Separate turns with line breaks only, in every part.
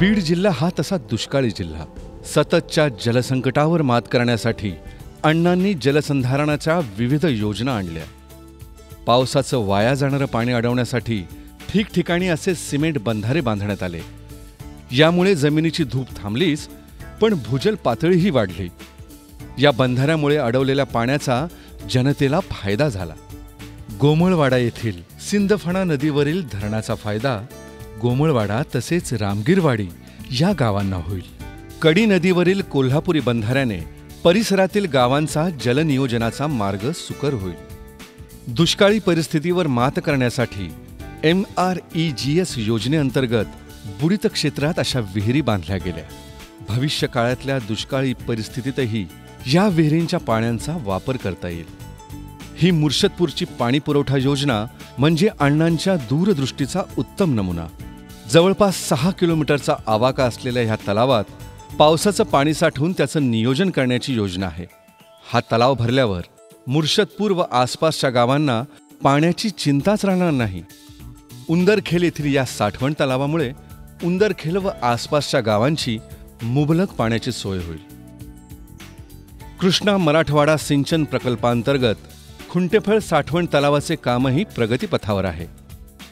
बीड जिल्हा हा तसा दुष्काळी जिल्हा. सततच्या जलसंकटावर मात करण्यासाठी अण्णांनी जलसंधारणाच्या विविध योजना आणल्या. पावसाचं वाया जाणारं पाणी अडवण्यासाठी ठिकठिकाणी असे सिमेंट बंधारे बांधण्यात आले. यामुळे जमिनीची धूप थांबलीच पण भूजल पातळीही वाढली. या बंधाऱ्यामुळे अडवलेल्या पाण्याचा जनतेला फायदा झाला. गोमळवाडा येथील सिंदफणा नदीवरील धरणाचा फायदा गोमळवाडा तसेच रामगीरवाडी या गावांना होईल. कडी नदीवरील कोल्हापुरी बंधाऱ्याने परिसरातील गावांचा जलनियोजनाचा मार्ग सुकर होईल. दुष्काळी परिस्थितीवर मात करण्यासाठी M R E G S योजनेअंतर्गत बुडित क्षेत्रात अशा विहिरी बांधल्या गेल्या. भविष्य काळातल्या दुष्काळी परिस्थितीतही या विहिरींच्या पाण्यांचा वापर करता येईल. ही मुर्शदपूरची पाणी पुरवठा योजना म्हणजे अण्णांच्या दूरदृष्टीचा उत्तम नमुना. जवळपास सहा किलोमीटरचा आवाका असलेल्या ह्या तलावात पावसाचं पाणी साठवून त्याचं नियोजन करण्याची योजना आहे. हा तलाव भरल्यावर मुर्शदपूर व आसपासच्या गावांना पाण्याची चिंताच राहणार नाही. उंदरखेल येथील या साठवण तलावामुळे उंदरखेल व आसपासच्या गावांची मुबलक पाण्याची सोय होईल. कृष्णा मराठवाडा सिंचन प्रकल्पांतर्गत खुंटेफळ साठवण तलावाचे कामही प्रगतीपथावर आहे.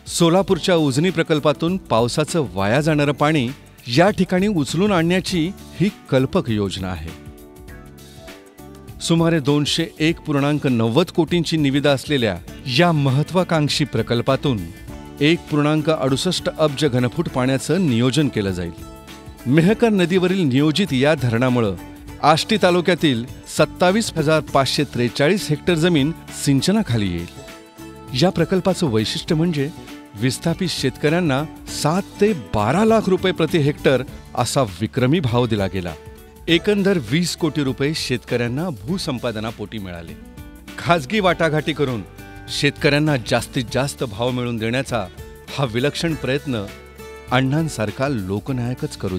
सोलापूरच्या उजनी प्रकल्पातून पावसाचं वाया जाणारं पाणी या ठिकाणी उचलून आणण्याची ही कल्पक योजना आहे. सुमारे दोनशे एक पूर्णांक नव्वद कोटींची निविदा असलेल्या या महत्वाकांक्षी प्रकल्पातून एक पूर्णांक अडुसष्ट अब्ज घनफूट पाण्याचं नियोजन केलं जाईल. मेहकर नदीवरील नियोजित या धरणामुळं आष्टी तालुक्यातील सत्तावीस हजार पाचशे त्रेचाळीस हेक्टर जमीन सिंचनाखाली येईल. या प्रकल्पाचं वैशिष्ट्य म्हणजे विस्थापित शेतकऱ्यांना सात ते बारा लाख रुपये प्रति हेक्टर असा विक्रमी भाव दिला गेला. एकंदर वीस कोटी रुपये शेतकऱ्यांना भूसंपादनापोटी मिळाले. खाजगी वाटाघाटी करून शेतकऱ्यांना जास्तीत जास्त भाव मिळवून देण्याचा हा विलक्षण प्रयत्न अण्णांसारखा लोकनायकच करू